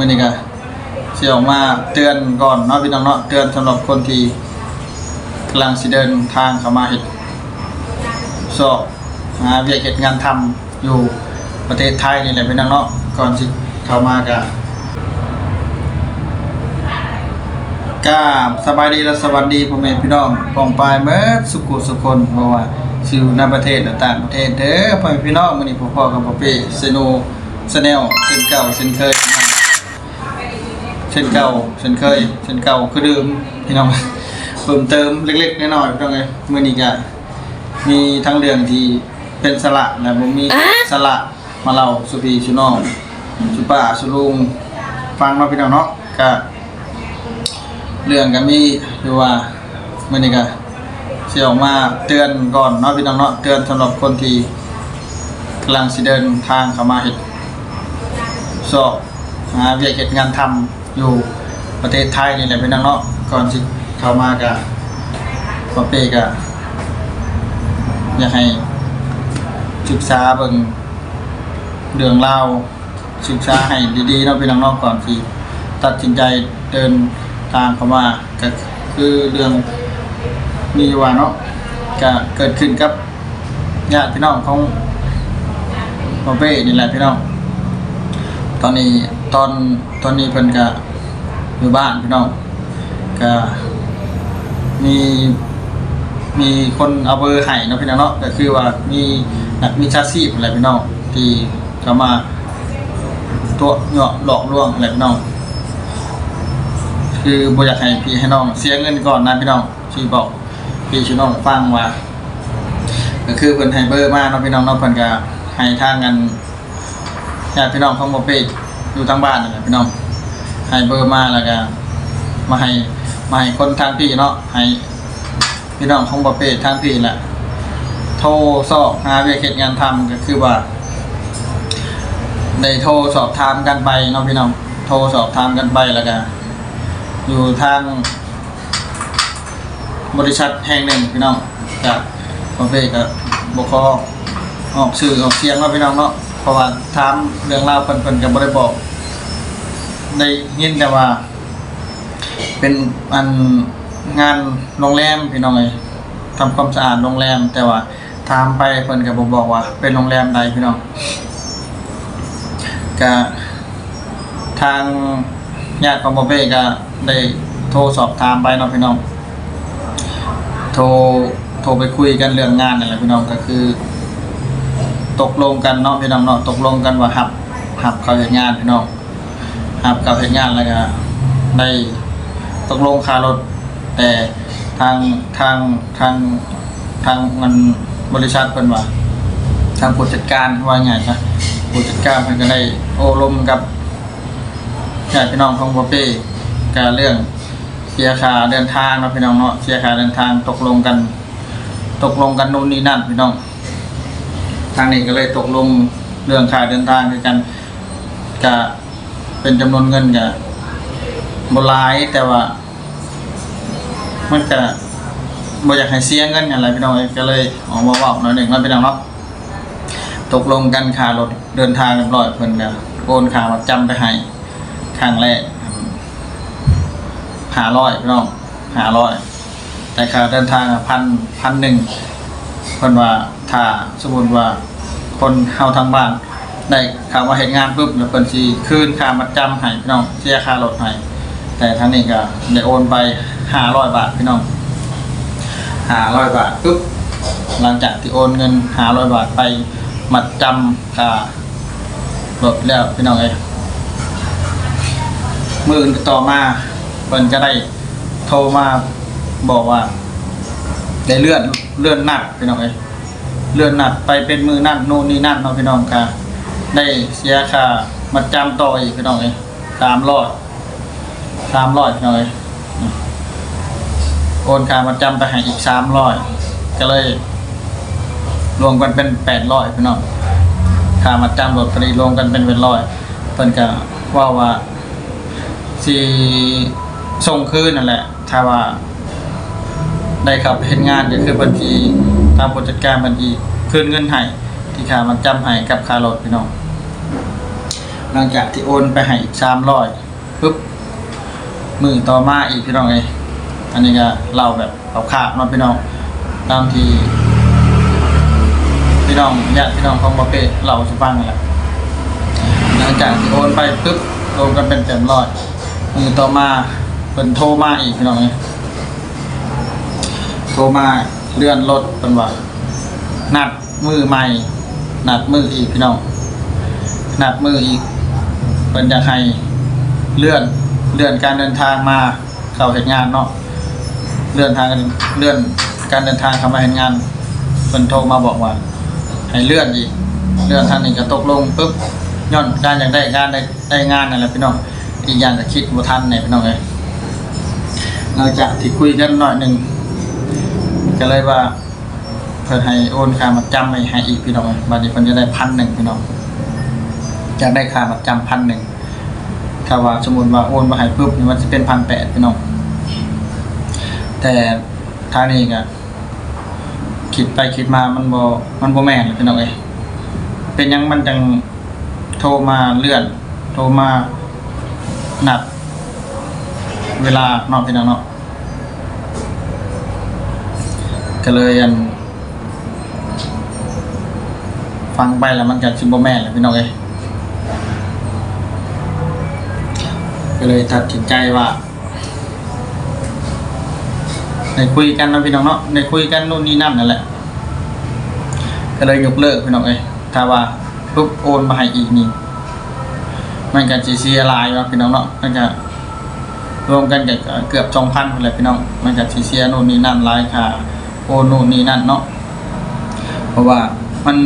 มื้อนี้ก็สิออกมาเตือนก่อนเนาะพี่น้องเนาะเตือนสำหรับคนที่กำลังสิเดินทางเข้ามาเฮ็ดสอบหาเวียกเฮ็ดงานทำอยู่ประเทศไทยนี่แหละพี่น้องเนาะก่อนสิเข้ามาก็กาบสบายดีและสวัสดีพ่อแม่พี่น้องปองปลายเมื่อสุขุสุคนเพราะว่าสิอยู่ในประเทศและต่างประเทศเด้อพ่อแม่พี่น้องมื้อนี้พ่อๆกับพ่อเป้เซโนสแนลเช่นเก่าเช่นเคย เช่นเก่าเช่นเคยเช่นเก่าคือเดิมพี่น้องเพิ่มเติมเล็กๆน้อยๆพี่น้องเอ้ยมื้อนี้ก็มีทั้งเรื่องที่เป็นสละและบ่มีสละมาเล่าสุพี่สุน้องสุป้าสุลุงฟังเนาะพี่น้องเนาะก็เรื่องก็มีอยู่ว่ามื้อนี้ก็สิออกมาเตือนก่อนเนาะพี่น้องเนาะเตือนสำหรับคนที่กำลังสิเดินทางเข้ามาเฮ็ดสอบหาเวียกเก็ดงานทำ อยู่ประเทศไทยนี่แหละพี่น้องเนาะก่อนสิเข้ามากับปอเป้ก็อยากให้ศึกษาเบิ่งเรื่องราศึกษาให้ดีๆเนาะพี่น้องเนาะก่อนที่ตัดสินใจเดินทางเข้ามาก็คือเรื่องมีว่าเนาะก็เกิดขึ้นกับญาติพี่น้องของปอเป้นี่แหละพี่น้องตอนนี้ ตอนตอนนี้เพิ่นก็อยู่บ้านพี่น้องก็มีมีคนเอาเบอร์ให้เนาะพี่น้องเนาะก็คือว่ามีนักมีชาชีพอะไรพี่น้องที่เขามาตัวเหาะหลอกลวงอะไรพี่น้องคือบอยากให้พี่ให้น้อง เสียเงินก่อนนะพี่น้องที่บอกพี่ชื่น้องฟังว่าก็คือเพิ่นให้เบอร์มาเนาะพี่น้องเนาะเพิ่นก็ให้ทางกันญาติพี่น้องของบอเป้ อยู่ทางบ้านนั่นแหละพี่น้องให้เบอร์มาแล้วก็มาให้มาให้คนทางพี่เนาะให้พี่น้องของบอเป้ทางพี่แหละโทรสอบหาเวียกเหตุงานทำก็คือว่าได้โทรสอบถามกันไปเนาะพี่น้องโทรสอบถามกันไปแล้วก็อยู่ทางบริษัทแห่งหนึ่งพี่น้องกับบอเป้กับบกอออกสื่อออกเสียงเนาพี่น้องเนาะ เพราะว่าถามเรื่องราวเพิ่นเพิ่นก็บ่ได้บอกได้ยินแต่ว่า เป็นอันงานโรงแรมพี่น้องเอ้ยทำความสะอาดโรงแรม แต่ว่าถามไปเพิ่นก็บ่บอกว่า เป็นโรงแรมใดพี่น้องก็ทางญาติของบ่เป้ก็ได้โทรสอบถามไปเนาะพี่น้อง โทรโทรไปคุยกันเรื่องงานนั่นแหละพี่น้องก็คือ ตกลงกันเนาะพี่น้องเนาะตกลงกันว่าหับหับเขาเฮ็ดงานพี่น้องหับเขาเฮ็ดงานแล้วก็ได้ตกลงค่ารถ แต่ทางทางทางทางมันบริษัทเพิ่นว่า ทางผู้จัดการว่าไงซะผู้จัดการเพิ่นก็ได้โอ้ลมกับญาติพี่น้องของบ่เป้การเรื่องเสียค่าเดินทางเนาะพี่น้องเนาะเสียค่าเดินทางตกลงกัน ตกลงกันนู่นนี่นั่นพี่น้องางนี้ก็เลยตกลงเรื่องค่าเดินทางด้วยกันก็เป็นจำนวนเงินกับบหลายแต่ว่า มันก็บ่อยากให้เสียเงินอะไรพี่น้องก็เลยออกมาเว้าหน่อยหนึ่งแล้วพี่น้องเนาะตกลงกันค่ารถเดินทางเรียบร้อยเพิ่นก็โอนค่ามาจำไปให้ครั้งแรกหาร้อยพี่น้องหาร้อยแต่ค่าเดินทางพันพันหนึ่งเพิ่นว่าถ้าสมมุติว่า คนเฮาทางบ้านได้ข่าวว่าเฮ็ดงานปุ๊บแล้วเพิ่นสิคืนค่ามัดจำให้พี่น้องเสียค่ารถให้แต่ทางนี้ก็ได้โอนไป500บาทพี่น้อง500บาทปุ๊บหลังจากที่โอนเงิน500บาทไปมัดจำค่ารถแล้วพี่น้องเอ้ยมื้ออื่นต่อมาเพิ่นก็ได้โทรมาบอกว่า ได้เลื่อนเลื่อนนัดพี่น้องเอ้ย เลื่อนนัดไปเป็นมือนัดโน่นนี่นั่นเนาะพี่น้องค่ะ ได้เสียค่ามาจำต่ออีกพี่น้องเอ้ยสามร้อยสามร้อยพี่น้องเอ้ยโอนค่ามาจำไปให้อีกสามร้อยก็เลย รวมกันเป็นแปดร้อยพี่น้องค่ามาจำรถพอดีรวมกันเป็นเป็นร้อยเพิ่นก็ว่าว่าสิส่งคืนนั่นแหละถ้าว่า ได้ครับเห็นงานก็คือบัญชีตามผู้จัดการบัญชีคืนเงินให้ที่ค่ามันจำให้กับคารถพี่น้อง หลังจากที่โอนไปให้อีกสามร้อยปุ๊บมือต่อมาอีกพี่น้องเอยอันนี้ก็เล่าแบบเอาขาดเนาพี่น้องตามที่พี่น้องญาติพี่น้องของบอเป้เล่าสุฟังนี่แหละหลังจากที่โอนไปปุ๊บโอนกันเป็นเต็มร้อยมือต่อมาเป็นโทรมาอีกพี่น้องเอย ทรมาเลื่อนรถเป็นว่านัดมือใหม่นัดมืออีกพี่น้องนัดมืออีกเป็นจะให้เลื่อนเลื่อนการเดินทางมาเข้าเหตุงานเนาะเลื่อนทางเลื่อนการเดินทางเข้ามาเหตุงานเป็นโทรมาบอกว่า ให้เลื่อนอีกเลื่อนทางนี้ก็ตกลงปุ๊บย้อนการอยากได้งานได้ได้งานนั่นแหละพี่น้องอีกอย่างก็คิดบ่ทันเนี่ยพี่น้องเลยหลังจากที่คุยกันหน่อยหนึ่ง ก็เลยว่า เพิ่นให้โอนค่ามัดจำไปให้อีกพี่น้องบัดนี้เพิ่นจะได้พันหนึ่งพี่น้องจะได้ค่ามัดจำพันหนึ่งถ้าว่าสมมุติว่าโอนมาให้ปุ๊บมันจะเป็นพันแปดพี่น้องแต่ทางนี้ก็คิดไปคิดมามันบ่มันบ่แม่นเลยพี่น้องเอ้เป็นยังมันจังโทรมาเลื่อน โทรมาหนัดเวลาเนาะพี่น้องเนาะ ก็เลยอัน ฟังไปแล้วมันจะชิบแม่นเลยพี่น้องเอ้ยก็เลยตัดสินใจว่าได้คุยกันนะพี่น้องเนาะได้คุยกันนู่นนี่นั่นนั่นแหละ ก็เลยยกเลิกพี่น้องเอ้ยถ้าว่าปุ๊บโอนมาให้อีกนี่มันก็จะเสียหลายว่าพี่น้องเนาะมันจะรวมกันก็เกือบสองพันเลยพี่น้อง มันจะสิเสียนู่นนี่นั่นลายค่ะ โอนู่นนี่นั่นเนาะเพราะว่ามัน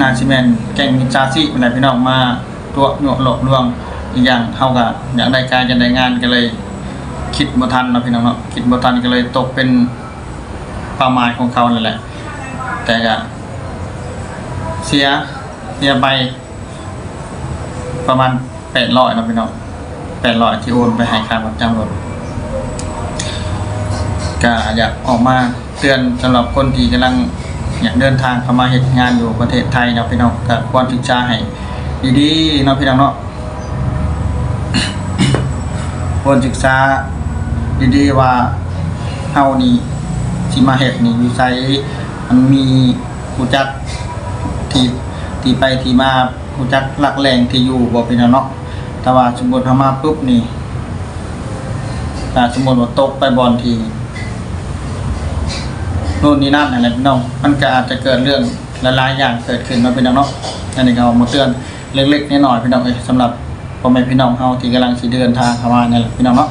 นาซิแมนแก่งมิจฉาชีพอะไรพี่น้องมาตัวหนวกหลอกลวงอีกอย่างเท่ากับอยากได้การจะได้งานก็เลย คิดบ่ทันเนาะพี่น้องเนาะคิดบ่ทันก็เลยตกเป็นเป้าหมายของเขานั่นแหละ แต่ก็เสียเสียไปประมาณแปดร้อยนาะพี่น้องแปดร้อยที่โอนไปให้ค่าประจำรถก็อยากออกมา เตือนสำหรับคนที่กำลังอยากเดินทางเข้ามาเหตุงานอยู่ประเทศไทยเนาะพี่น้องก็ควรศึกษาให้ดีๆเนาะพี่น้องเนาะควรศึกษาดีๆว่าเฮานี่สิมาเฮ็ดนี่อยู่ไสมันมีผู้จักที่ที่ไปที่มาผู้จักหลักแหล่งที่อยู่บ่พี่น้องเนาะแต่ว่าสมมุติเฮามาปุ๊บนี่ถ้าสมมุติว่าตกไปบอนที่ นู่นนี่นั่นอะไรพี่น้องมันก็อาจจะเกิดเรื่องหลายๆอย่างเกิดขึ้นมาเป็นน้องเนาะอันนี้ก็เอามาเตือนเล็กๆน้อยๆพี่น้องเอ้ยสำหรับพ่อแม่พี่น้องเฮาที่กำลังสิเดินทางเข้ามาเนี่แหละพี่น้องเนาะ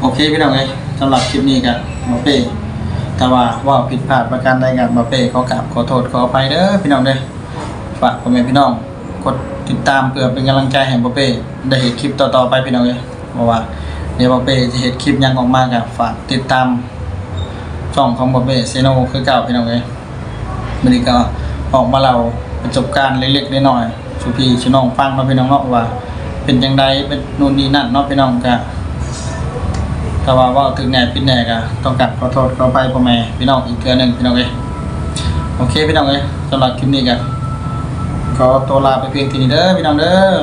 โอเคพี่น้องเอ้ยสำหรับคลิปนี้ก็มาเป้ถ้าว่าว่าผิดพลาดประการใดกับมาเป้ขอกราบขอโทษขออภัยเด้อพี่น้องเด้อฝากพ่อแม่พี่น้องกดติดตามเพื่อเป็นกำลังใจให้มาเป้ได้เห็นคลิปต่อๆไปพี่น้องเอ้ยเพราะว่าเดี๋ยวมาเป้จะเห็นคลิปยังออกมาก็ฝากติดตาม ช่องของบอเบเซโนคือเก่าพี่น้องเอ้ยมันนี้ก็ออกมาเล่าประสบการณ์เล็กๆน้อยๆสุพี่ชิน้องฟังเนาะพี่น้องเนาะว่า เป็นจังไดเป็นนู่นนี่นั่นเนาะพี่น้องก็ถ้าว่าว่าถึงแหน่ปิดแหน่ก็ต้องกลับขอโทษขอไปพ่อแม่พี่น้องอีกเทือหนึ่งพี่น้องเอ้ยโอเคพี่น้องเอ้ยสำหรับคลิปนี้ก็ขอตัวลาไปเพียงทีานี้เด้อพี่น้องเด้อ